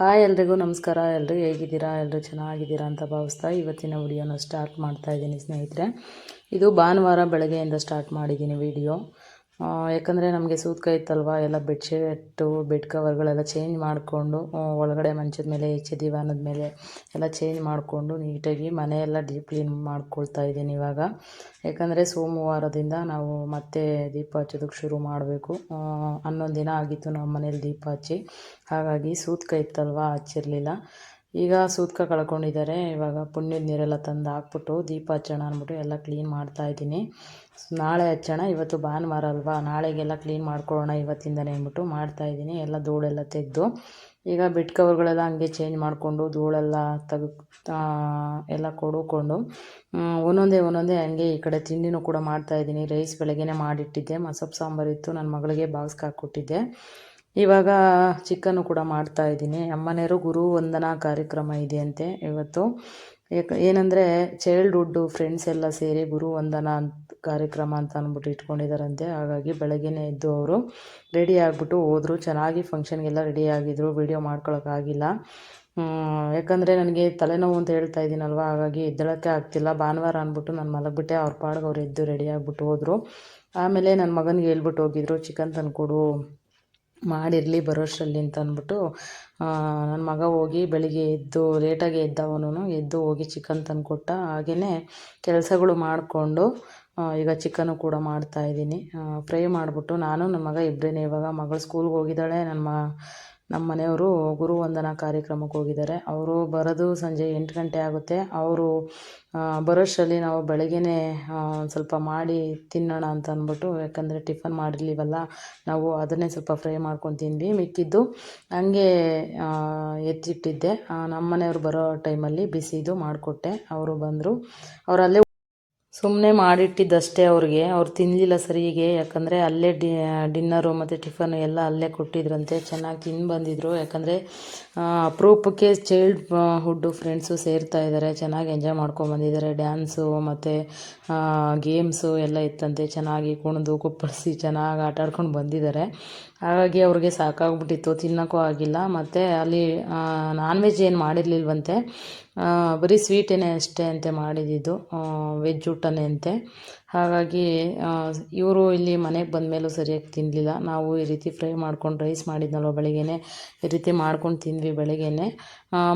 Hi ಎಲ್ರಿಗೂ ನಮಸ್ಕಾರ. ಎಲ್ಲರೂ ಹೇಗಿದ್ದೀರಾ? ಎಲ್ಲರೂ ಚೆನ್ನಾಗಿದ್ದೀರಾ ಅಂತ ಭಾವಿಸ್ತಾ ಇವತ್ತಿನ ವಿಡಿಯೋನ ಸ್ಟಾರ್ಟ್ ಮಾಡ್ತಾ ಇದ್ದೀನಿ ಸ್ನೇಹಿತರೆ. ಇದು ಭಾನುವಾರ ಬೆಳಗ್ಗೆಯಿಂದ ಸ್ಟಾರ್ಟ್ ಮಾಡಿದ್ದೀನಿ ವಿಡಿಯೋ. ಯಾಕಂದರೆ ನಮಗೆ ಸೂತ್ಕ ಇತ್ತಲ್ವ, ಎಲ್ಲ ಬೆಡ್ಶೀಟು ಬೆಡ್ ಕವರ್ಗಳೆಲ್ಲ ಚೇಂಜ್ ಮಾಡಿಕೊಂಡು ಒಳಗಡೆ ಮಂಚದ ಮೇಲೆ, ಈಚೆ ದಿವಾನದ ಮೇಲೆ ಎಲ್ಲ ಚೇಂಜ್ ಮಾಡಿಕೊಂಡು ನೀಟಾಗಿ ಮನೆಯೆಲ್ಲ ಡೀಪ್ ಕ್ಲೀನ್ ಮಾಡ್ಕೊಳ್ತಾ ಇದ್ದೀನಿ ಇವಾಗ. ಯಾಕಂದರೆ ಸೋಮವಾರದಿಂದ ನಾವು ಮತ್ತೆ ದೀಪ ಹಚ್ಚೋದಕ್ಕೆ ಶುರು ಮಾಡಬೇಕು. ಹನ್ನೊಂದು ದಿನ ಆಗಿತ್ತು ನಮ್ಮ ಮನೇಲಿ ದೀಪ ಹಚ್ಚಿ. ಹಾಗಾಗಿ ಸೂತ್ಕ ಇತ್ತಲ್ವ, ಹಚ್ಚಿರಲಿಲ್ಲ. ಈಗ ಸೂತ್ಕ ಕಳ್ಕೊಂಡಿದ್ದಾರೆ. ಇವಾಗ ಪುಣ್ಯದ ನೀರೆಲ್ಲ ತಂದು ಹಾಕ್ಬಿಟ್ಟು ದೀಪ ಹಚ್ಚೋಣ ಅಂದ್ಬಿಟ್ಟು ಎಲ್ಲ ಕ್ಲೀನ್ ಮಾಡ್ತಾ ಇದ್ದೀನಿ. ನಾಳೆ ಹಚ್ಚೋಣ, ಇವತ್ತು ಭಾನುವಾರ ಅಲ್ವಾ? ನಾಳೆಗೆಲ್ಲ ಕ್ಲೀನ್ ಮಾಡ್ಕೊಳ್ಳೋಣ ಇವತ್ತಿಂದನೇ ಅಂದ್ಬಿಟ್ಟು ಮಾಡ್ತಾಯಿದ್ದೀನಿ ಎಲ್ಲ ಧೂಳೆಲ್ಲ ತೆಗೆದು. ಈಗ ಬೆಡ್ ಕವರ್ಗಳೆಲ್ಲ ಹಂಗೆ ಚೇಂಜ್ ಮಾಡಿಕೊಂಡು ಧೂಳೆಲ್ಲ ತೆಗೆ ಎಲ್ಲ ಕೊಡುಕೊಂಡು ಒಂದೊಂದೇ ಒಂದೊಂದೇ ಹಂಗೆ ಈ ಕಡೆ ತಿಂಡಿನೂ ಕೂಡ ಮಾಡ್ತಾಯಿದ್ದೀನಿ ರೈಸ್ ಬೆಳಗ್ಗೆನೇ ಮಾಡಿಟ್ಟಿದ್ದೆ. ಮಸೊಪ್ಪು ಸಾಂಬಾರು ಇತ್ತು. ನನ್ನ ಮಗಳಿಗೆ ಬಾಕ್ಸ್ಗೆ ಹಾಕ್ಕೊಟ್ಟಿದ್ದೆ. ಇವಾಗ ಚಿಕನ್ನು ಕೂಡ ಮಾಡ್ತಾ ಇದ್ದೀನಿ. ಅಮ್ಮನೆಯರು ಗುರು ವಂದನಾ ಕಾರ್ಯಕ್ರಮ ಇದೆಯಂತೆ ಇವತ್ತು. ಏನಂದರೆ ಚೈಲ್ಡ್ಹುಡ್ ಫ್ರೆಂಡ್ಸ್ ಎಲ್ಲ ಸೇರಿ ಗುರು ವಂದನಾ ಕಾರ್ಯಕ್ರಮ ಅಂತ ಅಂದ್ಬಿಟ್ಟು ಇಟ್ಕೊಂಡಿದ್ದಾರಂತೆ ಹಾಗಾಗಿ ಬೆಳಗ್ಗೆನೇ ಎದ್ದು ಅವರು ರೆಡಿ ಆಗಿಬಿಟ್ಟು ಹೋದರು. ಚೆನ್ನಾಗಿ ಫಂಕ್ಷನ್ಗೆಲ್ಲ ರೆಡಿ ಆಗಿದ್ರು. ವೀಡಿಯೋ ಮಾಡ್ಕೊಳಕ್ಕಾಗಿಲ್ಲ ಯಾಕಂದರೆ ನನಗೆ ತಲೆನೋವು ಅಂತ ಹೇಳ್ತಾ ಇದ್ದೀನಲ್ವ? ಹಾಗಾಗಿ ಎದ್ದಳಕ್ಕೆ ಆಗ್ತಿಲ್ಲ. ಭಾನುವಾರ ಅಂದ್ಬಿಟ್ಟು ನಾನು ಮಲಗಿಬಿಟ್ಟೆ. ಅವ್ರ ಪಾಡ್ಗೆ ಅವ್ರು ಎದ್ದು ರೆಡಿ ಆಗಿಬಿಟ್ಟು ಹೋದರು. ಆಮೇಲೆ ನನ್ನ ಮಗನಿಗೆ ಹೇಳ್ಬಿಟ್ಟು ಹೋಗಿದ್ರು, ಚಿಕನ್ ತಂದುಕೊಡು. ಮಾಡಿರಲಿ ಬರೋಷ್ಟರಲ್ಲಿ ಅಂತ ಅಂದ್ಬಿಟ್ಟು ನನ್ನ ಮಗ ಹೋಗಿ ಬೆಳಿಗ್ಗೆ ಎದ್ದು, ಲೇಟಾಗಿ ಎದ್ದವನು ಎದ್ದು ಹೋಗಿ ಚಿಕನ್ ತಂದುಕೊಟ್ಟ ಹಾಗೆಯೇ ಕೆಲಸಗಳು ಮಾಡಿಕೊಂಡು ಈಗ ಚಿಕನು ಕೂಡ ಮಾಡ್ತಾಯಿದ್ದೀನಿ ಫ್ರೈ ಮಾಡಿಬಿಟ್ಟು ನಾನು ನನ್ನ ಮಗ ಇಬ್ಬರೇ ಇವಾಗ ಮಗಳು ಸ್ಕೂಲ್ಗೆ ಹೋಗಿದ್ದಾಳೆ. ನನ್ನ ಮ ನಮ್ಮ ಮನೆಯವರು ಗುರು ವಂದನಾ ಕಾರ್ಯಕ್ರಮಕ್ಕೆ ಹೋಗಿದ್ದಾರೆ. ಅವರು ಬರೋದು ಸಂಜೆ ಎಂಟು ಗಂಟೆ ಆಗುತ್ತೆ. ಅವರು ಬರೋಷ್ಟರಲ್ಲಿ ನಾವು ಬೆಳಗ್ಗೆನೇ ಸ್ವಲ್ಪ ಮಾಡಿ ತಿನ್ನೋಣ ಅಂತ ಅಂದ್ಬಿಟ್ಟು, ಯಾಕಂದರೆ ಟಿಫನ್ ಮಾಡಿರ್ಲಿವಲ್ಲ, ನಾವು ಅದನ್ನೇ ಸ್ವಲ್ಪ ಫ್ರೈ ಮಾಡ್ಕೊಂಡು ತಿಂದ್ವಿ, ಮಿಕ್ಕಿದ್ದು. ಹಂಗೆ ಎತ್ತಿಟ್ಟಿದ್ದೆ. ನಮ್ಮ ಮನೆಯವರು ಬರೋ ಟೈಮಲ್ಲಿ ಬಿಸಿದು ಮಾಡಿಕೊಟ್ಟೆ. ಅವರು ಬಂದರು. ಅವರಲ್ಲೇ ಸುಮ್ಮನೆ ಮಾಡಿಟ್ಟಿದ್ದಷ್ಟೇ ಅವ್ರಿಗೆ. ಅವ್ರು ತಿನ್ನಲಿಲ್ಲ ಸರಿಗೆ, ಯಾಕಂದರೆ ಅಲ್ಲೇ ಡಿ, ಡಿನ್ನರು ಮತ್ತು ಟಿಫನು ಎಲ್ಲ ಅಲ್ಲೇ ಕೊಟ್ಟಿದ್ರಂತೆ. ಚೆನ್ನಾಗಿ ತಿಂದು ಬಂದಿದ್ರು. ಯಾಕಂದರೆ ಅಪರೂಪಕ್ಕೆ ಚೈಲ್ಡ್ ಹುಡ್ಡು ಫ್ರೆಂಡ್ಸು ಸೇರ್ತಾ ಇದ್ದಾರೆ ಚೆನ್ನಾಗಿ ಎಂಜಾಯ್ ಮಾಡ್ಕೊಂಡು ಬಂದಿದ್ದಾರೆ ಡ್ಯಾನ್ಸು ಮತ್ತು ಗೇಮ್ಸು ಎಲ್ಲ ಇತ್ತಂತೆ. ಚೆನ್ನಾಗಿ ಕುಣಿದು, ಕುಪ್ಪಳಿಸಿ, ಚೆನ್ನಾಗಿ ಆಟಾಡ್ಕೊಂಡು ಬಂದಿದ್ದಾರೆ ಹಾಗಾಗಿ ಅವ್ರಿಗೆ ಸಾಕಾಗ್ಬಿಟ್ಟಿತ್ತು, ತಿನ್ನೋಕ್ಕೂ ಆಗಿಲ್ಲ. ಮತ್ತು ಅಲ್ಲಿ ನಾನ್ ವೆಜ್ ಏನು ಮಾಡಿರಲಿಲ್ವಂತೆ ಬರೀ ಸ್ವೀಟೇನೆ ಅಷ್ಟೇ ಅಂತೆ ಮಾಡಿದ್ದಿದ್ದು ವೆಜ್ ಊಟನೇ ಅಂತೆ. ಹಾಗಾಗಿ ಇವರು ಇಲ್ಲಿ ಮನೆಗೆ ಬಂದಮೇಲೂ ಸರಿಯಾಗಿ ತಿನ್ನಲಿಲ್ಲ ನಾವು ಈ ರೀತಿ ಫ್ರೈ ಮಾಡ್ಕೊಂಡು ರೈಸ್ ಮಾಡಿದ್ನಲ್ವ ಬೆಳಗ್ಗೆನೆ? ಈ ರೀತಿ ಮಾಡ್ಕೊಂಡು ತಿಂದ್ವಿ ಬೆಳಗ್ಗೆನೆ.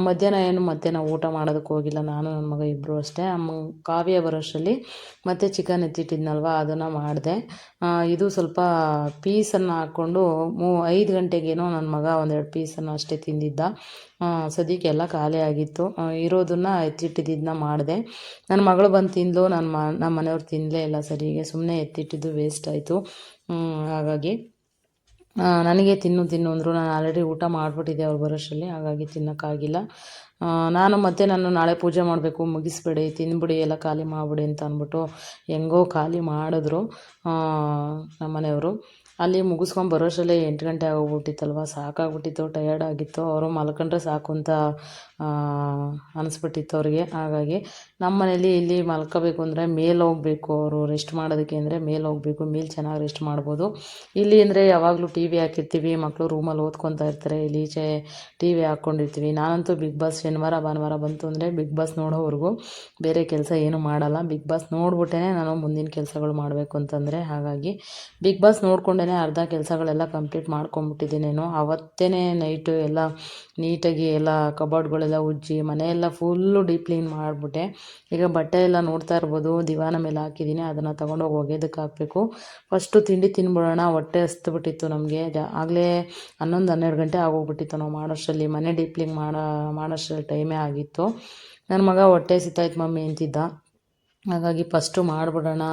ಮಧ್ಯಾಹ್ನ ಏನು ಮತ್ತೆ ನಾವು ಊಟ ಮಾಡೋದಕ್ಕೆ ಹೋಗಿಲ್ಲ. ನಾನು ನನ್ನ ಮಗ ಇಬ್ಬರು ಅಷ್ಟೇ. ಅಮ್ಮ, ಕಾವ್ಯ ಬರೋಷ್ಟರಲ್ಲಿ ಮತ್ತೆ ಚಿಕನ್ ಎತ್ತಿಟ್ಟಿದ್ನಲ್ವ, ಅದನ್ನು ಮಾಡಿದೆ. ಇದು ಸ್ವಲ್ಪ ಪೀಸನ್ನು ಹಾಕ್ಕೊಂಡು ಮೂ, ಐದು ಗಂಟೆಗೇನೋ ನನ್ನ ಮಗ ಒಂದೆರಡು ಪೀಸನ್ನು ಅಷ್ಟೇ ತಿಂದಿದ್ದ. ಸದ್ಯಕ್ಕೆ ಎಲ್ಲ ಖಾಲಿ ಆಗಿತ್ತು. ಇರೋದನ್ನು ಎತ್ತಿಟ್ಟಿದ್ದನ್ನ ಮಾಡಿದೆ. ನನ್ನ ಮಗಳು ಬಂದು ತಿಂದಳು ನನ್ನ ಮ ನಮ್ಮ ಮನೆಯವ್ರು ತಿನ್ನಲೇ ಇಲ್ಲ ಸರಿಗೆ ಸುಮ್ಮನೆ ಎತ್ತಿಟ್ಟಿದ್ದು ವೇಸ್ಟ್ ಆಯಿತು. ಹಾಗಾಗಿ ನನಗೆ ತಿನ್ನು ತಿನ್ನು ಅಂದರು. ನಾನು ಆಲ್ರೆಡಿ ಊಟ ಮಾಡಿಬಿಟ್ಟಿದ್ದೆ ಅವ್ರು ಬರೋಷ್ಟರಲ್ಲಿ ಹಾಗಾಗಿ ತಿನ್ನೋಕ್ಕಾಗಿಲ್ಲ. ನಾನು ಮತ್ತೆ ನಾನು ನಾಳೆ ಪೂಜೆ ಮಾಡಬೇಕು, ಮುಗಿಸ್ಬೇಡಿ, ತಿನ್ಬಿಡಿ, ಎಲ್ಲ ಖಾಲಿ ಮಾಡಿಬಿಡಿ ಅಂತ ಅಂದ್ಬಿಟ್ಟು ಹೆಂಗೋ ಖಾಲಿ ಮಾಡಿದ್ರು ನಮ್ಮನೆಯವರು ಅಲ್ಲಿ ಮುಗಿಸ್ಕೊಂಡು ಬರೋಷ್ಟರಲ್ಲೇ ಎಂಟು ಗಂಟೆ ಆಗೋಗ್ಬಿಟ್ಟಿತ್ತಲ್ವ, ಸಾಕಾಗ್ಬಿಟ್ಟಿತ್ತು ಟಯರ್ಡ್ ಆಗಿತ್ತು. ಅವರು ಮಲ್ಕೊಂಡ್ರೆ ಸಾಕು ಅಂತ ಅನಿಸ್ಬಿಟ್ಟಿತ್ತು ಅವ್ರಿಗೆ. ಹಾಗಾಗಿ ನಮ್ಮ ಮನೇಲಿ ಇಲ್ಲಿ ಮಲ್ಕೋಬೇಕು ಅಂದರೆ ಮೇಲೆ ಹೋಗಬೇಕು ಅವರು ರೆಸ್ಟ್ ಮಾಡೋದಕ್ಕೆ ಅಂದರೆ ಮೇಲೆ ಹೋಗಬೇಕು, ಮೇಲೆ ಚೆನ್ನಾಗಿ ರೆಸ್ಟ್ ಮಾಡ್ಬೋದು. ಇಲ್ಲಿ ಅಂದರೆ ಯಾವಾಗಲೂ ಟಿ ವಿ ಹಾಕಿರ್ತೀವಿ ಮಕ್ಕಳು ರೂಮಲ್ಲಿ ಓದ್ಕೊತಾ ಇರ್ತಾರೆ, ಇಲ್ಲಿ ಈಚೆ ಟಿ ವಿ ಹಾಕ್ಕೊಂಡಿರ್ತೀವಿ ನಾನಂತೂ ಬಿಗ್ ಬಾಸ್ ಶನಿವಾರ, ಭಾನುವಾರ ಬಂತು ಅಂದರೆ ಬಿಗ್ ಬಾಸ್ ನೋಡೋವರೆಗೂ ಬೇರೆ ಕೆಲಸ ಏನೂ ಮಾಡಲ್ಲ. ಬಿಗ್ ಬಾಸ್ ನೋಡ್ಬಿಟ್ಟೇ ನಾನು ಮುಂದಿನ ಕೆಲಸಗಳು ಮಾಡಬೇಕು ಅಂತಂದರೆ. ಹಾಗಾಗಿ ಬಿಗ್ ಬಾಸ್ ನೋಡ್ಕೊಂಡೇ ಅರ್ಧ ಕೆಲಸಗಳೆಲ್ಲ ಕಂಪ್ಲೀಟ್ ಮಾಡ್ಕೊಂಬಿಟ್ಟಿದ್ದೀನೇನೋ ಅವತ್ತೇ ನೈಟು ಎಲ್ಲ ನೀಟಾಗಿ ಎಲ್ಲ ಕಬೋರ್ಡ್ಗಳೆಲ್ಲ ಉಜ್ಜಿ, ಮನೆಯೆಲ್ಲ ಫುಲ್ಲು ಡೀಪ್ ಕ್ಲೀನ್ ಮಾಡಿಬಿಟ್ಟೆ. ಈಗ ಬಟ್ಟೆ ಎಲ್ಲ ನೋಡ್ತಾ ಇರ್ಬೋದು, ದಿವಾನ ಮೇಲೆ ಹಾಕಿದ್ದೀನಿ ಅದನ್ನು ತೊಗೊಂಡೋಗಿ ಒಗೆಯೋದಕ್ಕೆ ಹಾಕಬೇಕು. ಫಸ್ಟು ತಿಂಡಿ ತಿನ್ಬಿಡೋಣ, ಹೊಟ್ಟೆ ಹಸ್ತುಬಿಟ್ಟಿತ್ತು ನಮಗೆ. ಆಗಲೇ ಹನ್ನೊಂದು, ಹನ್ನೆರಡು ಗಂಟೆ ಆಗೋಗ್ಬಿಟ್ಟಿತ್ತು ನಾವು ಮಾಡೋಷ್ಟರಲ್ಲಿ. ಮನೆ ಡೀಪ್ ಕ್ಲೀನ್ ಮಾಡೋ, ಮಾಡೋಷ್ಟರಲ್ಲಿ ಟೈಮೇ ಆಗಿತ್ತು. ನನ್ನ ಮಗ ಹೊಟ್ಟೆ ಸಿತಾಯ್ತು ಮಮ್ಮಿ ಅಂತಿದ್ದ. ಹಾಗಾಗಿ ಫಸ್ಟು ಮಾಡಿಬಿಡೋಣ.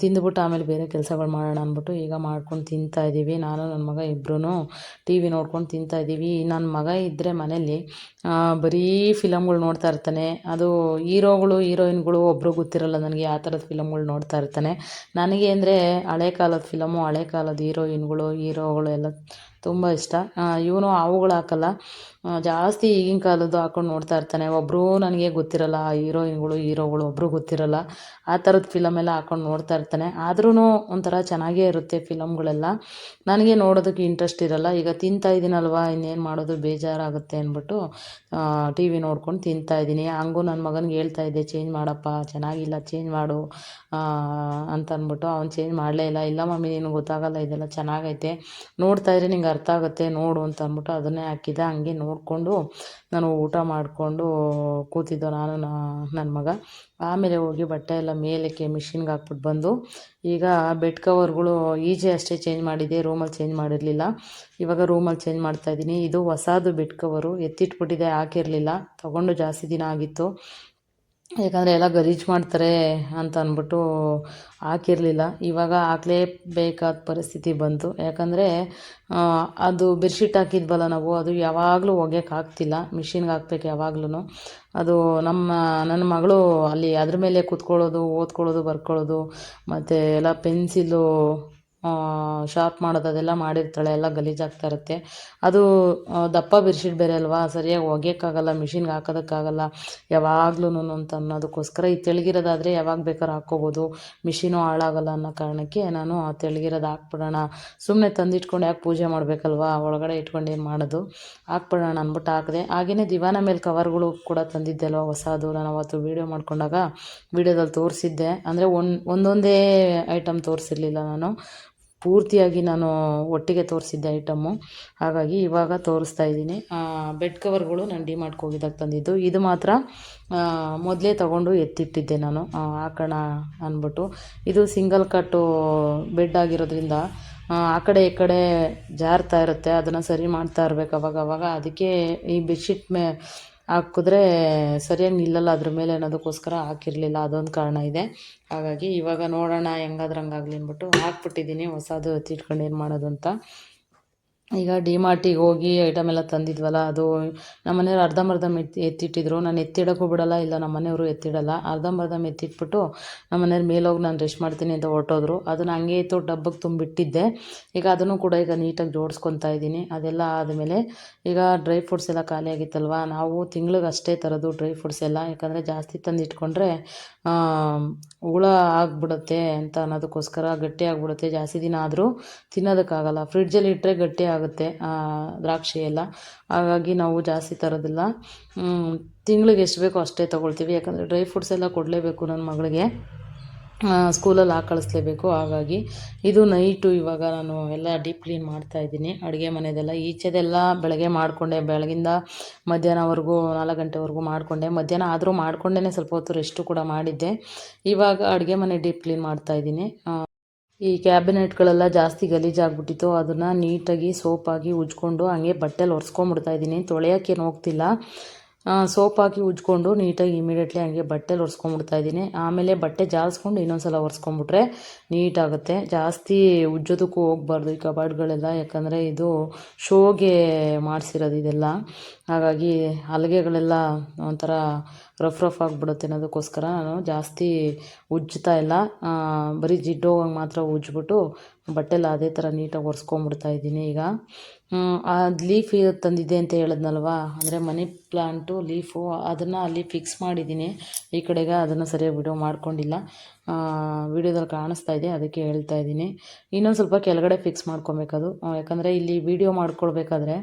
ತಿಂದ್ಬಿಟ್ಟು ಆಮೇಲೆ ಬೇರೆ ಕೆಲಸಗಳು ಮಾಡೋಣ ಅಂದ್ಬಿಟ್ಟು ಈಗ ಮಾಡ್ಕೊಂಡು ತಿಂತಾ ಇದ್ದೀವಿ ನಾನು ನನ್ನ ಮಗ ಇಬ್ಬರೂ ಟಿ ವಿ ನೋಡ್ಕೊಂಡು ತಿಂತಾಯಿದ್ದೀವಿ ನನ್ನ ಮಗ ಇದ್ದರೆ ಮನೇಲಿ ಬರೀ ಫಿಲಮ್ಗಳು ನೋಡ್ತಾ ಇರ್ತಾನೆ. ಅದು ಹೀರೋಗಳು, ಹೀರೋಯಿನ್ಗಳು ಒಬ್ಬರು ಗೊತ್ತಿರಲ್ಲ ನನಗೆ ಆ ಥರದ ಫಿಲಮ್ಗಳು ನೋಡ್ತಾ ಇರ್ತಾನೆ. ನನಗೆ ಅಂದರೆ ಹಳೆ ಕಾಲದ ಫಿಲಮು, ಹಳೆ ಕಾಲದ ಹೀರೋಯಿನ್ಗಳು, ಹೀರೋಗಳು ಎಲ್ಲ ತುಂಬ ಇಷ್ಟ. ಇವನು ಅವುಗಳು ಹಾಕಲ್ಲ. ಜಾಸ್ತಿ ಈಗಿನ ಕಾಲದ್ದು ಹಾಕೊಂಡು ನೋಡ್ತಾ ಇರ್ತಾನೆ. ಒಬ್ಬರು ನನಗೆ ಗೊತ್ತಿರಲ್ಲ ಹೀರೋಯಿನ್ಗಳು, ಹೀರೋಗಳು ಒಬ್ಬರು ಗೊತ್ತಿರಲ್ಲ. ಆ ಥರದ ಫಿಲಮ್ ಎಲ್ಲ ಹಾಕೊಂಡು ನೋಡ್ತಾ ಇರ್ತಾನೆ. ಆದ್ರೂ ಒಂಥರ ಚೆನ್ನಾಗೇ ಇರುತ್ತೆ ಫಿಲಮ್ಗಳೆಲ್ಲ ನನಗೆ ನೋಡೋದಕ್ಕೆ ಇಂಟ್ರೆಸ್ಟ್ ಇರಲ್ಲ. ಈಗ ತಿಂತಾ ಇದ್ದೀನಲ್ವ ಇನ್ನೇನು ಮಾಡೋದು, ಬೇಜಾರಾಗುತ್ತೆ ಅಂದ್ಬಿಟ್ಟು ಟಿ ವಿ ನೋಡ್ಕೊಂಡು ತಿಂತಾ ಇದ್ದೀನಿ ಹಂಗೂ ನನ್ನ ಮಗನಿಗೆ ಹೇಳ್ತಾ ಇದ್ದೆ, ಚೇಂಜ್ ಮಾಡಪ್ಪ, ಚೆನ್ನಾಗಿಲ್ಲ, ಚೇಂಜ್ ಮಾಡು. ಅಂತ ಅಂದ್ಬಿಟ್ಟು ಅವ್ನು ಚೇಂಜ್ ಮಾಡಲೇ ಇಲ್ಲ. ಇಲ್ಲ ಮಮ್ಮಿ, ನಿನಗೆ ಗೊತ್ತಾಗಲ್ಲ, ಇದೆಲ್ಲ ಚೆನ್ನಾಗೈತೆ. ನೋಡ್ತಾ ಇದ್ರೆ ನಿಂಗೆ ಅರ್ಥ ಆಗುತ್ತೆ, ನೋಡು ಅಂತ ಅಂದ್ಬಿಟ್ಟು ಅದನ್ನೇ ಹಾಕಿದ್ದೆ ಹಂಗೆ ನೋಡಿಕೊಂಡು ನಾನು ಊಟ ಮಾಡಿಕೊಂಡು ಕೂತಿದ್ದೋ ನಾನು ನನ್ನ ಮಗ. ಆಮೇಲೆ ಹೋಗಿ ಬಟ್ಟೆ ಎಲ್ಲ ಮೇಲಕ್ಕೆ ಮಿಷಿನ್ಗೆ ಹಾಕ್ಬಿಟ್ಟು ಬಂದು, ಈಗ ಬೆಡ್ ಕವರ್ಗಳು ಈಜೆ ಅಷ್ಟೇ ಚೇಂಜ್ ಮಾಡಿದೆ ರೂಮಲ್ಲಿ ಚೇಂಜ್ ಮಾಡಿರಲಿಲ್ಲ. ಇವಾಗ ರೂಮಲ್ಲಿ ಚೇಂಜ್ ಮಾಡ್ತಾಯಿದ್ದೀನಿ ಇದು ಹೊಸದು ಬೆಡ್ ಕವರು ಎತ್ತಿಟ್ಬಿಟ್ಟಿದೆ, ಹಾಕಿರಲಿಲ್ಲ. ತೊಗೊಂಡು ಜಾಸ್ತಿ ದಿನ ಆಗಿತ್ತು. ಯಾಕಂದರೆ ಎಲ್ಲ ಗಲೀಜು ಮಾಡ್ತಾರೆ ಅಂತ ಅಂದ್ಬಿಟ್ಟು ಹಾಕಿರಲಿಲ್ಲ. ಇವಾಗ ಹಾಕ್ಲೇಬೇಕಾದ ಪರಿಸ್ಥಿತಿ ಬಂತು. ಯಾಕಂದರೆ ಅದು ಬೆಡ್ಶೀಟ್ ಹಾಕಿದ್ವಲ್ಲ ನಾವು, ಅದು ಯಾವಾಗಲೂ ಒಗೆಯಕ್ಕೆ ಆಗ್ತಿಲ್ಲ. ಮಿಷಿನ್ಗೆ ಹಾಕ್ಬೇಕು ಯಾವಾಗ್ಲೂ ಅದು ನಮ್ಮ, ನನ್ನ ಮಗಳು ಅಲ್ಲಿ ಅದ್ರ ಮೇಲೆ ಕೂತ್ಕೊಳ್ಳೋದು, ಓದ್ಕೊಳ್ಳೋದು, ಬರ್ಕೊಳ್ಳೋದು, ಮತ್ತು ಎಲ್ಲ ಪೆನ್ಸಿಲು ಶಾರ್ಪ್ ಮಾಡೋದು ಅದೆಲ್ಲ ಮಾಡಿರ್ತಾಳೆ, ಎಲ್ಲ ಗಲೀಜಾಗ್ತಾ ಇರುತ್ತೆ. ಅದು ದಪ್ಪ ಬೆಡ್ಶೀಟ್ ಬೇರೆ ಅಲ್ವಾ? ಸರಿಯಾಗಿ ಒಗೆಯೋಕ್ಕಾಗಲ್ಲ ಮಿಷಿನ್ಗೆ ಹಾಕೋದಕ್ಕಾಗಲ್ಲ. ಯಾವಾಗ್ಲೂ ಅಂತ ಅನ್ನೋದಕ್ಕೋಸ್ಕರ ಈ ತೆಳಗಿರೋದಾದರೆ ಯಾವಾಗ ಬೇಕಾದ್ರೂ ಹಾಕ್ಕೋಬೋದು. ಮಿಷಿನೂ ಹಾಳಾಗಲ್ಲ ಅನ್ನೋ ಕಾರಣಕ್ಕೆ ನಾನು ಆ ತೆಳಗಿರೋದು ಹಾಕ್ಬಿಡೋಣ. ಸುಮ್ಮನೆ ತಂದಿಟ್ಕೊಂಡು ಯಾಕೆ ಪೂಜೆ ಮಾಡಬೇಕಲ್ವಾ? ಒಳಗಡೆ ಇಟ್ಕೊಂಡು ಏನು ಮಾಡೋದು? ಹಾಕ್ಬಿಡೋಣ ಅಂದ್ಬಿಟ್ಟು ಹಾಕಿದೆ. ಹಾಗೆಯೇ ದಿವಾನ ಮೇಲೆ ಕವರ್ಗಳು ಕೂಡ ತಂದಿದ್ದೆ ಅಲ್ವಾ ಹೊಸದು? ನಾನು ಅವತ್ತು ವೀಡಿಯೋ ಮಾಡ್ಕೊಂಡಾಗ ವೀಡಿಯೋದಲ್ಲಿ ತೋರಿಸಿದ್ದೆ. ಅಂದರೆ ಒಂದು, ಒಂದೊಂದೇ ಐಟಮ್ ತೋರಿಸಿರ್ಲಿಲ್ಲ ನಾನು. ಪೂರ್ತಿಯಾಗಿ ನಾನು ಒಟ್ಟಿಗೆ ತೋರಿಸಿದ್ದೆ ಐಟಮ್ಮು. ಹಾಗಾಗಿ ಇವಾಗ ತೋರಿಸ್ತಾ ಇದ್ದೀನಿ. ಬೆಡ್ ಕವರ್ಗಳು ನಾನು ಡಿ ಹೋಗಿದ್ದಾಗ ತಂದಿದ್ದು. ಇದು ಮಾತ್ರ ಮೊದಲೇ ತಗೊಂಡು ಎತ್ತಿಟ್ಟಿದ್ದೆ ನಾನು. ಹಾಕೋಣ ಅಂದ್ಬಿಟ್ಟು ಇದು ಸಿಂಗಲ್ ಕಟ್ಟು ಬೆಡ್ ಆಗಿರೋದ್ರಿಂದ, ಆ ಕಡೆ ಈ ಕಡೆ ಜಾರ್ತಾ ಇರುತ್ತೆ. ಅದನ್ನು ಸರಿ ಮಾಡ್ತಾ ಇರ್ಬೇಕು ಅವಾಗ ಅವಾಗ ಅದಕ್ಕೆ ಈ ಬೆಡ್ಶೀಟ್ ಮೇ ಹಾಕಿದ್ರೆ ಸರಿಯಾಗಿ ನಿಲ್ಲಲ್ಲ, ಅದ್ರ ಮೇಲೆ ಅನ್ನೋದಕ್ಕೋಸ್ಕರ ಹಾಕಿರಲಿಲ್ಲ, ಅದೊಂದು ಕಾರಣ ಇದೆ. ಹಾಗಾಗಿ ಇವಾಗ ನೋಡೋಣ ಹೆಂಗಾದ್ರಂಗಾಗಲಿ ಅಂದ್ಬಿಟ್ಟು ಹಾಕ್ಬಿಟ್ಟಿದ್ದೀನಿ, ಹೊಸದು ಎತ್ತಿಟ್ಕೊಂಡು ಏನು ಮಾಡೋದು ಅಂತ. ಈಗ ಡಿಮಾರ್ಟಿಗೆ ಹೋಗಿ ಐಟಮ್ ಎಲ್ಲ ತಂದಿದ್ವಲ್ಲ, ಅದು ನಮ್ಮ ಮನೆಯವ್ರು ಅರ್ಧಂಬರ್ಧ ಎತ್ತಿ ಎತ್ತಿಟ್ಟಿದ್ರು. ನಾನು ಎತ್ತಿಡೋಕ್ಕೂ ಬಿಡಲ್ಲ, ಇಲ್ಲ ನಮ್ಮ ಮನೆಯವರು ಎತ್ತಿಡಲ್ಲ. ಅರ್ಧಂಬರ್ಧ ಎತ್ತಿಟ್ಬಿಟ್ಟು ನಮ್ಮ ಮನೆಯವ್ರು ಮೇಲೋಗಿ ನಾನು ರೆಸ್ಟ್ ಮಾಡ್ತೀನಿ ಅಂತ ಹೊರಟೋದ್ರು. ಅದನ್ನು ಹಂಗೆ ಇತ್ತು ಡಬ್ಬಕ್ಕೆ ತುಂಬಿಟ್ಟಿದ್ದೆ. ಈಗ ಅದನ್ನು ಕೂಡ ಈಗ ನೀಟಾಗಿ ಜೋಡಿಸ್ಕೊತಾ ಇದ್ದೀನಿ. ಅದೆಲ್ಲ ಆದಮೇಲೆ ಈಗ ಡ್ರೈ ಫ್ರೂಟ್ಸ್ ಎಲ್ಲ ಖಾಲಿ ಆಗಿತ್ತಲ್ವ? ನಾವು ತಿಂಗ್ಳಿಗೆ ಅಷ್ಟೇ ತರೋದು ಡ್ರೈ ಫ್ರೂಟ್ಸ್ ಎಲ್ಲ. ಯಾಕಂದರೆ ಜಾಸ್ತಿ ತಂದಿಟ್ಕೊಂಡ್ರೆ ಹುಳ ಆಗಿಬಿಡುತ್ತೆ ಅಂತ ಅನ್ನೋದಕ್ಕೋಸ್ಕರ ಗಟ್ಟಿ ಆಗಿಬಿಡುತ್ತೆ ಜಾಸ್ತಿ ದಿನ ಆದರೂ ತಿನ್ನೋದಕ್ಕಾಗಲ್ಲ. ಫ್ರಿಡ್ಜಲ್ಲಿ ಇಟ್ಟರೆ ಗಟ್ಟಿ ಆಗುತ್ತೆ ದ್ರಾಕ್ಷಿ ಎಲ್ಲ. ಹಾಗಾಗಿ ನಾವು ಜಾಸ್ತಿ ತರೋದಿಲ್ಲ. ತಿಂಗಳಿಗೆ ಎಷ್ಟು ಬೇಕೋ ಅಷ್ಟೇ ತೊಗೊಳ್ತೀವಿ. ಯಾಕಂದರೆ ಡ್ರೈ ಫ್ರೂಟ್ಸ್ ಎಲ್ಲ ಕೊಡಲೇಬೇಕು ನನ್ನ ಮಗಳಿಗೆ. ಸ್ಕೂಲಲ್ಲಿ ಹಾಕಿ ಕಳಿಸ್ಲೇಬೇಕು. ಹಾಗಾಗಿ ಇದು ನೈಟು ಇವಾಗ ನಾನು ಎಲ್ಲ ಡೀಪ್ ಕ್ಲೀನ್ ಮಾಡ್ತಾ ಇದ್ದೀನಿ. ಅಡುಗೆ ಮನೆದೆಲ್ಲ ಈಚೆದೆಲ್ಲ ಬೆಳಗ್ಗೆ ಮಾಡಿಕೊಂಡೆ. ಬೆಳಗಿಂದ ಮಧ್ಯಾಹ್ನವರೆಗೂ ನಾಲ್ಕು ಗಂಟೆವರೆಗೂ ಮಾಡಿಕೊಂಡೆ. ಮಧ್ಯಾಹ್ನ ಆದರೂ ಮಾಡಿಕೊಂಡೇ ಸ್ವಲ್ಪ ಹೊತ್ತು ರೆಸ್ಟು ಕೂಡ ಮಾಡಿದ್ದೆ. ಇವಾಗ ಅಡುಗೆ ಮನೆ ಡೀಪ್ ಕ್ಲೀನ್ ಮಾಡ್ತಾ ಇದ್ದೀನಿ. ಈ ಕ್ಯಾಬಿನೆಟ್ಗಳೆಲ್ಲ ಜಾಸ್ತಿ ಗಲೀಜಾಗ್ಬಿಟ್ಟಿತ್ತು ಅದನ್ನು ನೀಟಾಗಿ ಸೋಪಾಗಿ ಉಜ್ಕೊಂಡು ಹಂಗೆ ಬಟ್ಟೆಲಿ ಒರೆಸ್ಕೊಂಬಿಡ್ತಾ ಇದ್ದೀನಿ. ತೊಳೆಯೋಕ್ಕೇನು ಹೋಗ್ತಿಲ್ಲ. ಸೋಪ್ ಹಾಕಿ ಉಜ್ಕೊಂಡು ನೀಟಾಗಿ ಇಮಿಡಿಯೇಟ್ಲಿ ಹಂಗೆ ಬಟ್ಟೆಲಿ ಒರೆಸ್ಕೊಂಬಿಡ್ತಾ ಇದ್ದೀನಿ. ಆಮೇಲೆ ಬಟ್ಟೆ ಜಾಲಿಸ್ಕೊಂಡು ಇನ್ನೊಂದು ಸಲ ಒರೆಸ್ಕೊಂಬಿಟ್ರೆ ನೀಟಾಗುತ್ತೆ. ಜಾಸ್ತಿ ಉಜ್ಜೋದಕ್ಕೂ ಹೋಗ್ಬಾರ್ದು ಈ ಕಬಾರ್ಡ್ಗಳೆಲ್ಲ ಯಾಕಂದರೆ ಇದು ಶೋಗೆ ಮಾಡಿಸಿರೋದು ಇದೆಲ್ಲ. ಹಾಗಾಗಿ ಹಲಗೆಗಳೆಲ್ಲ ಒಂಥರ ರಫ್ ರಫ್ ಆಗಿಬಿಡುತ್ತೆ ಅನ್ನೋದಕ್ಕೋಸ್ಕರ ನಾನು ಜಾಸ್ತಿ ಉಜ್ಜ್ತಾ ಇಲ್ಲ. ಬರೀ ಜಿಡ್ಡು ಹೋಗಂಗೆ ಮಾತ್ರ ಉಜ್ಜಿಬಿಟ್ಟು ಬಟ್ಟೆಲ್ಲ ಅದೇ ಥರ ನೀಟಾಗಿ ಒರೆಸ್ಕೊಂಬಿಡ್ತಾ ಇದ್ದೀನಿ ಈಗ. ಅದು ಲೀಫ್ ತಂದಿದೆ ಅಂತ ಹೇಳಿದ್ನಲ್ವಾ? ಅಂದರೆ ಮನಿ ಪ್ಲಾಂಟು, ಲೀಫು ಅದನ್ನು ಅಲ್ಲಿ ಫಿಕ್ಸ್ ಮಾಡಿದ್ದೀನಿ. ಈ ಕಡೆಗೆ ಅದನ್ನು ಸರಿಯಾಗಿ ವಿಡಿಯೋ ಮಾಡ್ಕೊಂಡಿಲ್ಲ. ವಿಡಿಯೋದಲ್ಲಿ ಕಾಣಿಸ್ತಾ ಇದೆ, ಅದಕ್ಕೆ ಹೇಳ್ತಾ ಇದ್ದೀನಿ. ಇನ್ನೊಂದು ಸ್ವಲ್ಪ ಕೆಳಗಡೆ ಫಿಕ್ಸ್ ಮಾಡ್ಕೊಬೇಕದು. ಯಾಕಂದರೆ ಇಲ್ಲಿ ವಿಡಿಯೋ ಮಾಡ್ಕೊಳ್ಬೇಕಾದ್ರೆ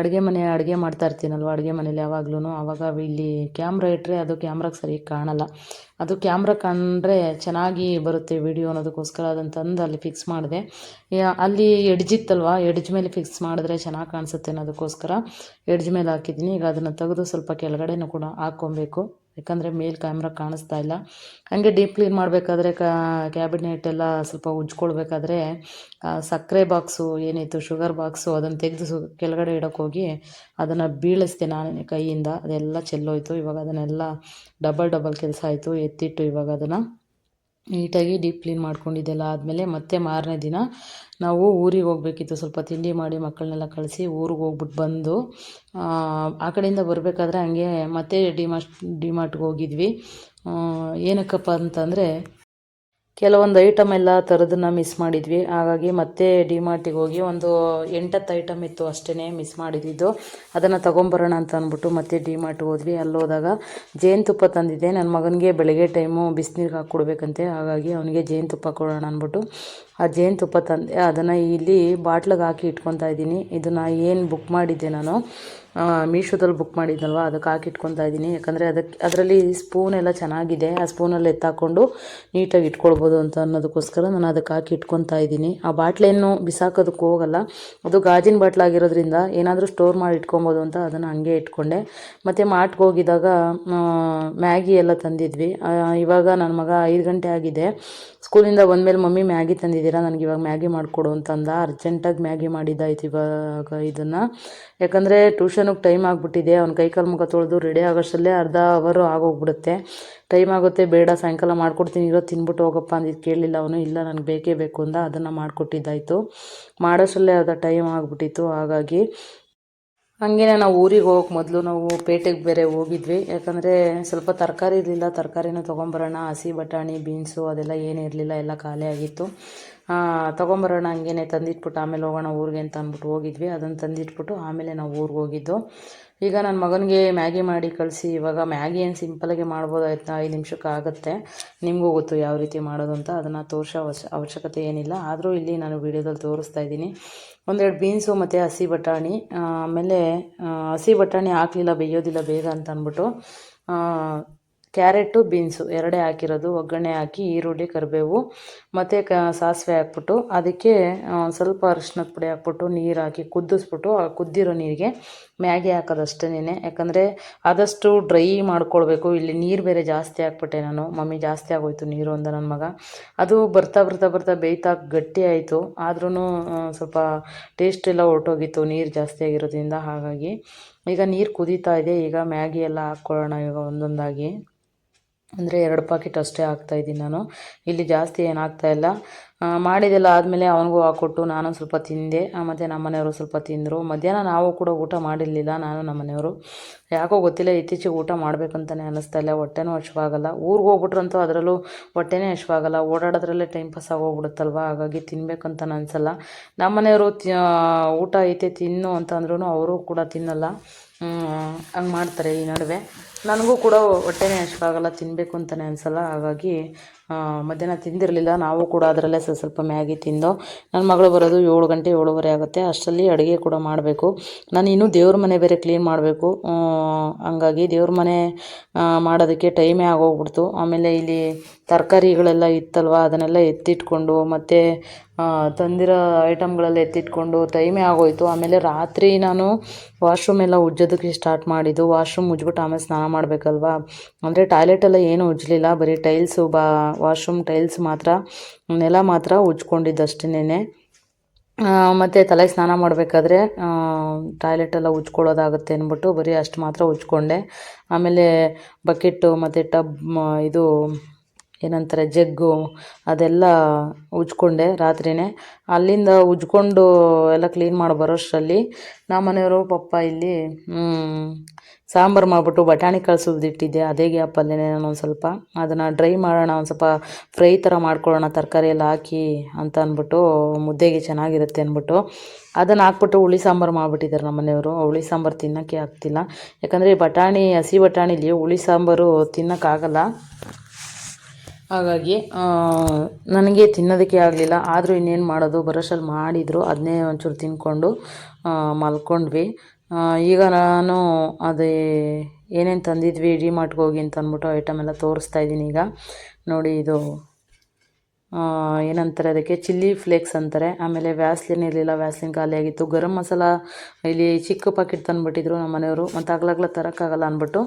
ಅಡುಗೆ ಮನೆ ಅಡುಗೆ ಮಾಡ್ತಾ ಇರ್ತೀನಲ್ವ? ಅಡುಗೆ ಮನೇಲಿ ಯಾವಾಗ್ಲೂ ಆವಾಗ ಇಲ್ಲಿ ಕ್ಯಾಮ್ರಾ ಇಟ್ಟರೆ ಅದು ಕ್ಯಾಮ್ರಾಗೆ ಸರಿಯಾಗಿ ಕಾಣಲ್ಲ. ಅದು ಕ್ಯಾಮ್ರಾ ಕಂಡ್ರೆ ಚೆನ್ನಾಗಿ ಬರುತ್ತೆ ವಿಡಿಯೋ ಅನ್ನೋದಕ್ಕೋಸ್ಕರ ಅದನ್ನು ತಂದು ಅಲ್ಲಿ ಫಿಕ್ಸ್ ಮಾಡಿದೆ. ಅಲ್ಲಿ ಎಡ್ಜ್ ಇತ್ತಲ್ವ? ಎಡ್ಜ್ ಮೇಲೆ ಫಿಕ್ಸ್ ಮಾಡಿದ್ರೆ ಚೆನ್ನಾಗಿ ಕಾಣಿಸುತ್ತೆ ಅನ್ನೋದಕ್ಕೋಸ್ಕರ ಎಡ್ಜ್ ಮೇಲೆ ಹಾಕಿದ್ದೀನಿ. ಈಗ ಅದನ್ನು ತೆಗೆದು ಸ್ವಲ್ಪ ಕೆಳಗಡೆನೂ ಕೂಡ ಹಾಕ್ಕೊಬೇಕು. ಯಾಕಂದರೆ ಮೇಲ್ ಕ್ಯಾಮ್ರಾ ಕಾಣಿಸ್ತಾ ಇಲ್ಲ. ಹಾಗೆ ಡೀಪ್ ಕ್ಲೀನ್ ಮಾಡಬೇಕಾದ್ರೆ ಕ್ಯಾಬಿನೆಟ್ ಎಲ್ಲ ಸ್ವಲ್ಪ ಉಜ್ಕೊಳ್ಬೇಕಾದ್ರೆ ಸಕ್ಕರೆ ಬಾಕ್ಸು ಏನಿತ್ತು ಶುಗರ್ ಬಾಕ್ಸು ಅದನ್ನು ತೆಗೆದು ಕೆಳಗಡೆ ಇಡೋಕ್ಕೋಗಿ ಅದನ್ನು ಬೀಳಿಸ್ದೆ ನಾನು ಕೈಯಿಂದ. ಅದೆಲ್ಲ ಚೆಲ್ಲೋಯ್ತು. ಇವಾಗ ಅದನ್ನೆಲ್ಲ ಡಬಲ್ ಡಬಲ್ ಕೆಲಸ ಆಯಿತು. ಎತ್ತಿಟ್ಟು ಇವಾಗ ಅದನ್ನು ನೀಟಾಗಿ ಡೀಪ್ ಕ್ಲೀನ್ ಮಾಡ್ಕೊಂಡಿದ್ದೆಲ್ಲ ಆದಮೇಲೆ ಮತ್ತೆ ಮಾರನೇ ದಿನ ನಾವು ಊರಿಗೆ ಹೋಗ್ಬೇಕಿತ್ತು. ಸ್ವಲ್ಪ ತಿಂಡಿ ಮಾಡಿ ಮಕ್ಕಳನ್ನೆಲ್ಲ ಕಳಿಸಿ ಊರಿಗೆ ಹೋಗ್ಬಿಟ್ಟು ಬಂದು ಆ, ಕಡೆಯಿಂದ ಬರಬೇಕಾದ್ರೆ ಹಂಗೆ ಮತ್ತೆ ಡಿಮಾರ್ಟ್ ಡಿಮಾರ್ಟ್ಗೆ ಹೋಗಿದ್ವಿ. ಏನಕ್ಕಪ್ಪ ಅಂತಂದರೆ ಕೆಲವೊಂದು ಐಟಮ್ ಎಲ್ಲ ಥರದನ್ನ ಮಿಸ್ ಮಾಡಿದ್ವಿ. ಹಾಗಾಗಿ ಮತ್ತೆ ಡಿಮಾರ್ಟಿಗೆ ಹೋಗಿ ಒಂದು ಎಂಟತ್ತು ಐಟಮ್ ಇತ್ತು ಅಷ್ಟೇ ಮಿಸ್ ಮಾಡಿದ್ದು ಅದನ್ನು ತೊಗೊಂಬರೋಣ ಅಂತ ಅಂದ್ಬಿಟ್ಟು ಮತ್ತೆ ಡಿಮಾರ್ಟ್ಗೆ ಹೋದ್ವಿ. ಅಲ್ಲಿ ಹೋದಾಗ ಜೇನುತುಪ್ಪ ತಂದಿದ್ದೆ. ನನ್ನ ಮಗನಿಗೆ ಬೆಳಗ್ಗೆ ಟೈಮು ಬಿಸಿನೀರಿಗೆ ಹಾಕ್ಕೊಡ್ಬೇಕಂತೆ. ಹಾಗಾಗಿ ಅವನಿಗೆ ಜೇನುತುಪ್ಪ ಕೊಡೋಣ ಅಂದ್ಬಿಟ್ಟು ಆ ಜೇನುತುಪ್ಪ ತಂದೆ. ಅದನ್ನು ಇಲ್ಲಿ ಬಾಟ್ಲಿಗೆ ಹಾಕಿ ಇಟ್ಕೊತಾ ಇದ್ದೀನಿ. ಇದನ್ನು ಏನು ಬುಕ್ ಮಾಡಿದ್ದೆ ನಾನು ಮೀಶೋದಲ್ಲಿ ಬುಕ್ ಮಾಡಿದ್ನಲ್ವ? ಅದಕ್ಕೆ ಹಾಕಿ ಇಟ್ಕೊತಾ ಇದ್ದೀನಿ. ಯಾಕಂದರೆ ಅದಕ್ಕೆ ಅದರಲ್ಲಿ ಸ್ಪೂನ್ ಎಲ್ಲ ಚೆನ್ನಾಗಿದೆ. ಆ ಸ್ಪೂನಲ್ಲಿ ಎತ್ತಾಕೊಂಡು ನೀಟಾಗಿ ಇಟ್ಕೊಳ್ಬೋದು ಅಂತ ಅನ್ನೋದಕ್ಕೋಸ್ಕರ ನಾನು ಅದಕ್ಕೆ ಹಾಕಿ ಇಟ್ಕೊತಾ ಇದ್ದೀನಿ. ಆ ಬಾಟ್ಲೇನು ಬಿಸಾಕೋದಕ್ಕೆ ಹೋಗಲ್ಲ. ಅದು ಗಾಜಿನ ಬಾಟ್ಲಾಗಿರೋದ್ರಿಂದ ಏನಾದರೂ ಸ್ಟೋರ್ ಮಾಡಿ ಇಟ್ಕೊಬೋದು ಅಂತ ಅದನ್ನು ಹಂಗೆ ಇಟ್ಕೊಂಡೆ. ಮತ್ತು ಮಾರ್ಟ್ಗೆ ಹೋಗಿದಾಗ ಮ್ಯಾಗಿ ಎಲ್ಲ ತಂದಿದ್ವಿ. ಇವಾಗ ನನ್ನ ಮಗ ಐದು ಗಂಟೆ ಆಗಿದೆ. ಸ್ಕೂಲಿಂದ ಬಂದಮೇಲೆ ಮಮ್ಮಿ ಮ್ಯಾಗಿ ತಂದಿದ್ದೀರಾ? ನನಗೆ ಇವಾಗ ಮ್ಯಾಗಿ ಮಾಡಿಕೊಡು ಅಂತಂದ ಅರ್ಜೆಂಟಾಗಿ ಮ್ಯಾಗಿ ಮಾಡಿದ್ದಾಯ್ತು ಇವಾಗ ಇದನ್ನು. ಯಾಕಂದರೆ ಟ್ಯೂಷನಿಗೆ ಟೈಮ್ ಆಗಿಬಿಟ್ಟಿದೆ. ಅವ್ನ ಕೈ ಕಾಲು ಮುಖ ತೊಳೆದು ರೆಡಿ ಆಗೋಷ್ಟರಲ್ಲೇ ಅರ್ಧ ಅವರು ಆಗೋಗ್ಬಿಡುತ್ತೆ. ಟೈಮ್ ಆಗುತ್ತೆ, ಬೇಡ, ಸಾಯಂಕಾಲ ಮಾಡ್ಕೊಡ್ತೀನಿ, ಇರೋ ತಿನ್ಬಿಟ್ಟು ಹೋಗಪ್ಪ ಅಂದಿದ್ದು ಕೇಳಲಿಲ್ಲ ಅವನು. ಇಲ್ಲ, ನನಗೆ ಬೇಕೇ ಬೇಕು ಅಂದ ಅದನ್ನು ಮಾಡಿಕೊಟ್ಟಿದ್ದಾಯಿತು. ಮಾಡೋಷ್ಟರಲ್ಲೇ ಅರ್ಧ ಟೈಮ್ ಆಗಿಬಿಟ್ಟಿತ್ತು. ಹಾಗಾಗಿ ಹಂಗೆ ನಾವು ಊರಿಗೆ ಹೋಗೋಕೆ ಮೊದಲು ನಾವು ಪೇಟೆಗೆ ಬೇರೆ ಹೋಗಿದ್ವಿ. ಯಾಕಂದರೆ ಸ್ವಲ್ಪ ತರಕಾರಿ ಇರಲಿಲ್ಲ ತರಕಾರಿನೂ ತೊಗೊಂಬರೋಣ, ಹಸಿ ಬಟಾಣಿ, ಬೀನ್ಸು ಅದೆಲ್ಲ ಏನೂ ಇರಲಿಲ್ಲ, ಎಲ್ಲ ಖಾಲಿ ಆಗಿತ್ತು. ತೊಗೊಂಬರೋಣ ಹಂಗೇನೆ ತಂದಿಟ್ಬಿಟ್ಟು ಆಮೇಲೆ ಹೋಗೋಣ ಊರಿಗೆ ಅಂತ ಅಂದ್ಬಿಟ್ಟು ಹೋಗಿದ್ವಿ. ಅದನ್ನು ತಂದಿಟ್ಬಿಟ್ಟು ಆಮೇಲೆ ನಾವು ಊರಿಗೆ ಹೋಗಿದ್ದು. ಈಗ ನನ್ನ ಮಗನಿಗೆ ಮ್ಯಾಗಿ ಮಾಡಿ ಕಳಿಸಿ, ಇವಾಗ ಮ್ಯಾಗಿ ಏನು ಸಿಂಪಲಾಗಿ ಮಾಡ್ಬೋದಾಯ್ತು ಐದು ನಿಮಿಷಕ್ಕೆ ಆಗುತ್ತೆ ನಿಮಗೂ ಗೊತ್ತು ಯಾವ ರೀತಿ ಮಾಡೋದು ಅಂತ. ಅದನ್ನು ತೋರಿಸೋ ಅವಶ್ಯ ಅವಶ್ಯಕತೆ ಏನಿಲ್ಲ. ಆದರೂ ಇಲ್ಲಿ ನಾನು ವೀಡಿಯೋದಲ್ಲಿ ತೋರಿಸ್ತಾ ಇದ್ದೀನಿ. ಒಂದೆರಡು ಬೀನ್ಸು ಮತ್ತು ಹಸಿ ಬಟಾಣಿ. ಆಮೇಲೆ ಹಸಿ ಬಟಾಣಿ ಹಾಕಲಿಲ್ಲ, ಬೇಯೋದಿಲ್ಲ, ಬೇಗ ಅಂತ ಅಂದ್ಬಿಟ್ಟು ಕ್ಯಾರೆಟು, ಬೀನ್ಸು ಎರಡೇ ಹಾಕಿರೋದು. ಒಗ್ಗರಣೆ ಹಾಕಿ, ಈರುಳ್ಳಿ, ಕರಿಬೇವು ಮತ್ತು ಕ, ಸಾಸಿವೆ ಹಾಕ್ಬಿಟ್ಟು, ಅದಕ್ಕೆ ಸ್ವಲ್ಪ ಅರಿಶಿನದ ಪುಡಿ ಹಾಕ್ಬಿಟ್ಟು ನೀರು ಹಾಕಿ ಕುದಿಸ್ಬಿಟ್ಟು ಕುದ್ದಿರೋ ನೀರಿಗೆ ಮ್ಯಾಗಿ ಹಾಕೋದು ಅಷ್ಟೇನೆ ಯಾಕಂದರೆ ಆದಷ್ಟು ಡ್ರೈ ಮಾಡ್ಕೊಳ್ಬೇಕು. ಇಲ್ಲಿ ನೀರು ಬೇರೆ ಜಾಸ್ತಿ ಹಾಕ್ಬಿಟ್ಟೆ ನಾನು. ಮಮ್ಮಿ ಜಾಸ್ತಿ ಆಗೋಯ್ತು ನೀರು ಅಂದ ನನ್ನ ಮಗ. ಅದು ಬರ್ತಾ ಬರ್ತಾ ಬರ್ತಾ ಬೇಯ್ತಾ ಗಟ್ಟಿ ಆಯಿತು. ಆದ್ರೂ ಸ್ವಲ್ಪ ಟೇಸ್ಟ್ ಎಲ್ಲ ಹೊರಟೋಗಿತ್ತು ನೀರು ಜಾಸ್ತಿ ಆಗಿರೋದ್ರಿಂದ ಹಾಗಾಗಿ. ಈಗ ನೀರು ಕುದೀತಾ ಇದೆ. ಈಗ ಮ್ಯಾಗಿ ಎಲ್ಲ ಹಾಕ್ಕೊಳ್ಳೋಣ ಈಗ ಒಂದೊಂದಾಗಿ. ಅಂದರೆ ಎರಡು ಪಾಕೆಟ್ ಅಷ್ಟೇ ಹಾಕ್ತಾ ಇದ್ದೀನಿ ನಾನು. ಇಲ್ಲಿ ಜಾಸ್ತಿ ಏನಾಗ್ತಾ ಇಲ್ಲ. ಮಾಡಿದೆಲ್ಲ ಆದಮೇಲೆ ಅವನಿಗೂ ಹಾಕ್ಕೊಟ್ಟು ನಾನು ಸ್ವಲ್ಪ ತಿಂದೆ. ಮತ್ತು ನಮ್ಮ ಮನೆಯವರು ಸ್ವಲ್ಪ ತಿಂದರು. ಮಧ್ಯಾಹ್ನ ನಾವು ಕೂಡ ಊಟ ಮಾಡಿರಲಿಲ್ಲ, ನಾನು ನಮ್ಮ ಮನೆಯವರು. ಯಾಕೋ ಗೊತ್ತಿಲ್ಲ, ಇತ್ತೀಚೆಗೆ ಊಟ ಮಾಡಬೇಕಂತಲೇ ಅನ್ನಿಸ್ತಾ ಇಲ್ಲ. ಹೊಟ್ಟೆನೂ ಹಶವಾಗಲ್ಲ. ಊರಿಗೆ ಹೋಗ್ಬಿಟ್ರಂತೂ ಅದರಲ್ಲೂ ಹೊಟ್ಟೆನೇ ಹಶವಾಗಲ್ಲ. ಓಡಾಡೋದ್ರಲ್ಲೇ ಟೈಮ್ ಪಾಸ್ ಆಗೋಗ್ಬಿಡುತ್ತಲ್ವ? ಹಾಗಾಗಿ ತಿನ್ಬೇಕಂತ ಅನಿಸಲ್ಲ. ನಮ್ಮ ಮನೆಯವರು ಊಟ ಐತೆ ತಿನ್ನು ಅಂತ ಅಂದ್ರೂ ಅವರು ಕೂಡ ತಿನ್ನಲ್ಲ. ಹಂಗೆ ಮಾಡ್ತಾರೆ ಈ ನಡುವೆ. ನನಗೂ ಕೂಡ ಹೊಟ್ಟೆನೇ ಹಶ್ವಾಗಲ್ಲ ತಿನ್ನಬೇಕು ಅಂತಲೇ ಅನಿಸಲ್ಲ. ಹಾಗಾಗಿ ಮಧ್ಯಾಹ್ನ ತಿಂದಿರಲಿಲ್ಲ. ನಾವು ಕೂಡ ಅದರಲ್ಲೇ ಸ್ವಲ್ಪ ಸ್ವಲ್ಪ ಮ್ಯಾಗಿ ತಿಂದು ನನ್ನ ಮಗಳು ಬರೋದು ಏಳು ಗಂಟೆ, ಏಳುವರೆ ಆಗುತ್ತೆ. ಅಷ್ಟರಲ್ಲಿ ಅಡುಗೆ ಕೂಡ ಮಾಡಬೇಕು. ನಾನು ಇನ್ನೂ ದೇವ್ರ ಮನೆ ಬೇರೆ ಕ್ಲೀನ್ ಮಾಡಬೇಕು. ಹಂಗಾಗಿ ದೇವ್ರ ಮನೆ ಮಾಡೋದಕ್ಕೆ ಟೈಮೇ ಆಗೋಗ್ಬಿಡ್ತು. ಆಮೇಲೆ ಇಲ್ಲಿ ತರಕಾರಿಗಳೆಲ್ಲ ಇತ್ತಲ್ವ? ಅದನ್ನೆಲ್ಲ ಎತ್ತಿಟ್ಕೊಂಡು ಮತ್ತು ತಂದಿರೋ ಐಟಮ್ಗಳೆಲ್ಲ ಎತ್ತಿಟ್ಕೊಂಡು ಟೈಮೇ ಆಗೋಯ್ತು. ಆಮೇಲೆ ರಾತ್ರಿ ನಾನು ವಾಶ್ರೂಮ್ ಎಲ್ಲ ಉಜ್ಜೋದಕ್ಕೆ ಸ್ಟಾರ್ಟ್ ಮಾಡಿದ್ದು. ವಾಶ್ರೂಮ್ ಉಜ್ಬಿಟ್ಟು ಆಮೇಲೆ ಸ್ನಾನ ಮಾಡಬೇಕಲ್ವಾ? ಅಂದರೆ ಟಾಯ್ಲೆಟೆಲ್ಲ ಏನೂ ಉಜ್ಜಲಿಲ್ಲ. ಬರೀ ಟೈಲ್ಸು, ಬಾ, ವಾಶ್ರೂಮ್ ಟೈಲ್ಸ್ ಮಾತ್ರ, ನೆಲ ಮಾತ್ರ ಉಜ್ಕೊಂಡಿದ್ದಷ್ಟೇನೆ. ಮತ್ತು ತಲೆಗೆ ಸ್ನಾನ ಮಾಡಬೇಕಾದ್ರೆ ಟಾಯ್ಲೆಟೆಲ್ಲ ಉಜ್ಕೊಳ್ಳೋದಾಗುತ್ತೆ ಅಂದ್ಬಿಟ್ಟು ಬರೀ ಅಷ್ಟು ಮಾತ್ರ ಉಜ್ಕೊಂಡೆ. ಆಮೇಲೆ ಬಕೆಟ್ಟು ಮತ್ತು ಟಬ್ ಇದು ಏನಂತಾರೆ, ಜಗ್ಗು, ಅದೆಲ್ಲ ಉಜ್ಕೊಂಡೆ ರಾತ್ರಿಯೇ ಅಲ್ಲಿಂದ ಉಜ್ಕೊಂಡು ಎಲ್ಲ ಕ್ಲೀನ್ ಮಾಡಿ ಬರೋಷ್ಟರಲ್ಲಿ ನಮ್ಮ ಮನೆಯವರು, ಪಪ್ಪ ಇಲ್ಲಿ ಸಾಂಬಾರು ಮಾಡಿಬಿಟ್ಟು ಬಟಾಣಿ ಕಳ್ಸೋದಿಟ್ಟಿದ್ದೆ ಅದೇ ಗ್ಯಾಪಲ್ಲೇ ನಾನು ಒಂದು ಸ್ವಲ್ಪ ಅದನ್ನು ಡ್ರೈ ಮಾಡೋಣ, ಒಂದು ಸ್ವಲ್ಪ ಫ್ರೈ ಥರ ಮಾಡ್ಕೊಳ್ಳೋಣ, ತರಕಾರಿ ಎಲ್ಲ ಹಾಕಿ ಅಂತ ಅಂದ್ಬಿಟ್ಟು ಮುದ್ದೆಗೆ ಚೆನ್ನಾಗಿರುತ್ತೆ ಅಂದ್ಬಿಟ್ಟು ಅದನ್ನು ಹಾಕ್ಬಿಟ್ಟು ಹುಳಿ ಸಾಂಬಾರು ಮಾಡಿಬಿಟ್ಟಿದ್ದಾರೆ ನಮ್ಮ ಮನೆಯವರು. ಹುಳಿ ಸಾಂಬಾರು ತಿನ್ನೋಕ್ಕೆ ಆಗ್ತಿಲ್ಲ. ಯಾಕಂದರೆ ಬಟಾಣಿ, ಹಸಿ ಬಟಾಣಿಲಿ ಹುಳಿ ಸಾಂಬಾರು ತಿನ್ನೋಕ್ಕಾಗಲ್ಲ. ಹಾಗಾಗಿ ನನಗೆ ತಿನ್ನೋದಕ್ಕೆ ಆಗಲಿಲ್ಲ. ಆದರೂ ಇನ್ನೇನು ಮಾಡೋದು? ಬರೋಷಲ್ಲಿ ಮಾಡಿದರು. ಅದನ್ನೇ ಒಂಚೂರು ತಿನ್ಕೊಂಡು ಮಲ್ಕೊಂಡ್ವಿ. ಈಗ ನಾನು ಅದೇ ಏನೇನು ತಂದಿದ್ವಿ ಡಿಮಾರ್ಟ್ಗೆ ಹೋಗಿ ಅಂತ ಅಂದ್ಬಿಟ್ಟು ಐಟಮ್ ಎಲ್ಲ ತೋರಿಸ್ತಾ ಇದ್ದೀನಿ ಈಗ. ನೋಡಿ ಇದು ಏನಂತಾರೆ ಅದಕ್ಕೆ? ಚಿಲ್ಲಿ ಫ್ಲೇಕ್ಸ್ ಅಂತಾರೆ. ಆಮೇಲೆ ವ್ಯಾಸ್ಲಿನ್ ಇರಲಿಲ್ಲ, ವ್ಯಾಸ್ಲಿನ್ ಖಾಲಿಯಾಗಿತ್ತು ಗರಂ ಮಸಾಲ ಇಲ್ಲಿ ಚಿಕ್ಕ ಪಾಕೆಟ್ ತಂದುಬಿಟ್ಟಿದ್ರು ನಮ್ಮ ಮನೆಯವರು. ಮತ್ತು ಅಗ್ಲಗ್ಲ ತರೋಕ್ಕಾಗಲ್ಲ ಅಂದ್ಬಿಟ್ಟು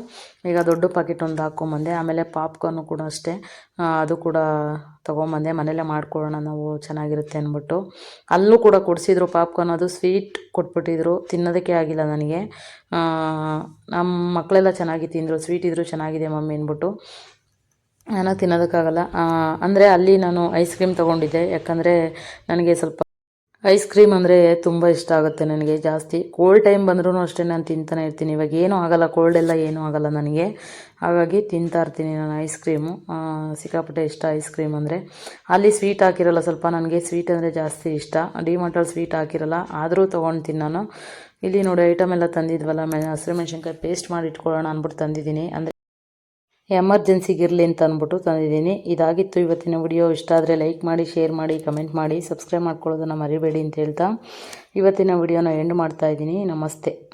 ಈಗ ದೊಡ್ಡ ಪಾಕೆಟ್ ಒಂದು ಹಾಕ್ಕೊಂಬಂದೆ ಆಮೇಲೆ ಪಾಪ್ಕಾರ್ನು ಕೂಡ ಅಷ್ಟೇ. ಅದು ಕೂಡ ತೊಗೊಂಬಂದೆ. ಮನೇಲೇ ಮಾಡ್ಕೊಳ್ಳೋಣ ನಾವು, ಚೆನ್ನಾಗಿರುತ್ತೆ ಅಂದ್ಬಿಟ್ಟು. ಅಲ್ಲೂ ಕೂಡ ಕೊಡಿಸಿದ್ರು ಪಾಪ್ಕಾರ್ನ್ ಅದು ಸ್ವೀಟ್ ಕೊಟ್ಬಿಟ್ಟಿದ್ರು. ತಿನ್ನೋದಕ್ಕೆ ಆಗಿಲ್ಲ ನನಗೆ. ನಮ್ಮ ಮಕ್ಕಳೆಲ್ಲ ಚೆನ್ನಾಗಿ ತಿಂದರು. ಸ್ವೀಟ್ ಇದ್ದರೂ ಚೆನ್ನಾಗಿದೆ ಮಮ್ಮಿ ಅಂದ್ಬಿಟ್ಟು. ನಾನು ತಿನ್ನೋದಕ್ಕಾಗಲ್ಲ. ಅಂದರೆ ಅಲ್ಲಿ ನಾನು ಐಸ್ ಕ್ರೀಮ್ ತೊಗೊಂಡಿದ್ದೆ. ಯಾಕಂದರೆ ನನಗೆ ಸ್ವಲ್ಪ ಐಸ್ ಕ್ರೀಮ್ ಅಂದರೆ ತುಂಬ ಇಷ್ಟ ಆಗುತ್ತೆ ನನಗೆ ಜಾಸ್ತಿ. ಕೋಲ್ಡ್ ಟೈಮ್ ಬಂದ್ರೂ ಅಷ್ಟೇ ನಾನು ತಿಂತಾನೆ ಇರ್ತೀನಿ. ಇವಾಗ ಏನೂ ಆಗಲ್ಲ. ಕೋಲ್ಡ್ ಎಲ್ಲ ಏನೂ ಆಗಲ್ಲ ನನಗೆ. ಹಾಗಾಗಿ ತಿಂತಾ ಇರ್ತೀನಿ ನಾನು ಐಸ್ ಕ್ರೀಮು ಸಿಕ್ಕಾಪಟ್ಟೆ ಇಷ್ಟ ಐಸ್ ಕ್ರೀಮ್ ಅಂದರೆ. ಅಲ್ಲಿ ಸ್ವೀಟ್ ಹಾಕಿರಲ್ಲ ಸ್ವಲ್ಪ. ನನಗೆ ಸ್ವೀಟ್ ಅಂದರೆ ಜಾಸ್ತಿ ಇಷ್ಟ. ಡಿಮಾರ್ಟಲ್ಲಿ ಸ್ವೀಟ್ ಹಾಕಿರಲ್ಲ. ಆದರೂ ತೊಗೊಳ್ತೀನಿ ನಾನು. ಇಲ್ಲಿ ನೋಡಿ ಐಟಮ್ ಎಲ್ಲ ತಂದಿದ್ವಲ್ಲ. ಮೆ ಹಸಿರು ಮೆಣಸಿನ್ಕಾಯಿ ಪೇಸ್ಟ್ ಮಾಡಿ ಇಟ್ಕೊಳ್ಳೋಣ ಅಂದ್ಬಿಟ್ಟು ತಂದಿದ್ದೀನಿ. ಅಂದರೆ ಎಮರ್ಜೆನ್ಸಿಗೆ ಇರಲಿ ಅಂತ ಅಂದ್ಬಿಟ್ಟು ತಂದಿದ್ದೀನಿ. ಇದಾಗಿತ್ತು ಇವತ್ತಿನ ವಿಡಿಯೋ. ಇಷ್ಟ ಆದರೆ ಲೈಕ್ ಮಾಡಿ, ಶೇರ್ ಮಾಡಿ, ಕಮೆಂಟ್ ಮಾಡಿ, ಸಬ್ಸ್ಕ್ರೈಬ್ ಮಾಡ್ಕೊಳ್ಳೋದನ್ನು ಮರಿಬೇಡಿ ಅಂತ ಹೇಳ್ತಾ ಇವತ್ತಿನ ವಿಡಿಯೋನ ಎಂಡ್ ಮಾಡ್ತಾ ಇದ್ದೀನಿ. ನಮಸ್ತೆ.